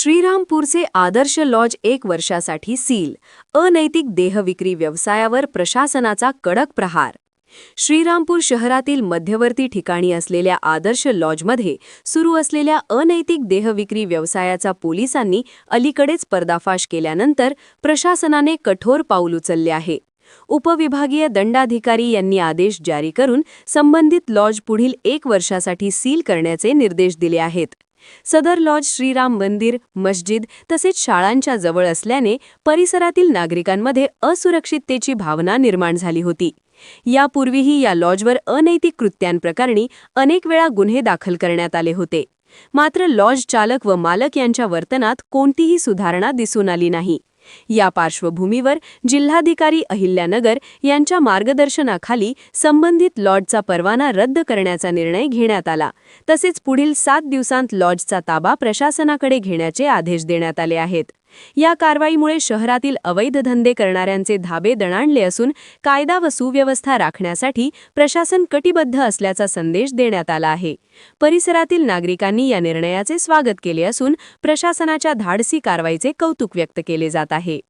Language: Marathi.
श्रीरामपूरचे आदर्श लॉज एक वर्षासाठी सील अनैतिक देहविक्री व्यवसायावर प्रशासनाचा कडक प्रहार. श्रीरामपूर शहरातील मध्यवर्ती ठिकाणी असलेल्या आदर्श लॉजमध्ये सुरू असलेल्या अनैतिक देहविक्री व्यवसायाचा पोलिसांनी अलीकडेच पर्दाफाश केल्यानंतर प्रशासनाने कठोर पाऊल उचलले आहे. उपविभागीय दंडाधिकारी यांनी आदेश जारी करून संबंधित लॉज पुढील एक वर्षासाठी सील करण्याचे निर्देश दिले आहेत. सदर लॉज श्रीराम मंदिर मस्जिद तसेच शाळांच्या जवळ असल्याने परिसरातील नागरिकांमध्ये असुरक्षिततेची भावना निर्माण झाली होती. यापूर्वीही या लॉजवर अनैतिक कृत्यांप्रकरणी अनेक वेळा गुन्हे दाखल करण्यात आले होते. मात्र लॉज चालक व मालक यांच्या वर्तनात कोणतीही सुधारणा दिसून आली नाही. या पार्श्वभूमीवर जिल्हाधिकारी अहिल्यानगर यांच्या मार्गदर्शनाखाली संबंधित लॉजचा परवाना रद्द करण्याचा निर्णय घेण्यात आला. तसेच पुढील सात दिवसांत लॉजचा ताबा प्रशासनाकडे घेण्याचे आदेश देण्यात आले आहेत. या कारवाईमुळे शहरातील अवैध धंदे करणाऱ्यांचे धाबे दणाणले असून कायदा व सुव्यवस्था राखण्यासाठी प्रशासन कटिबद्ध असल्याचा संदेश देण्यात आला आहे. परिसरातील नागरिकांनी या निर्णयाचे स्वागत केले असून प्रशासनाच्या धाडसी कारवाईचे कौतुक व्यक्त केले जात आहे.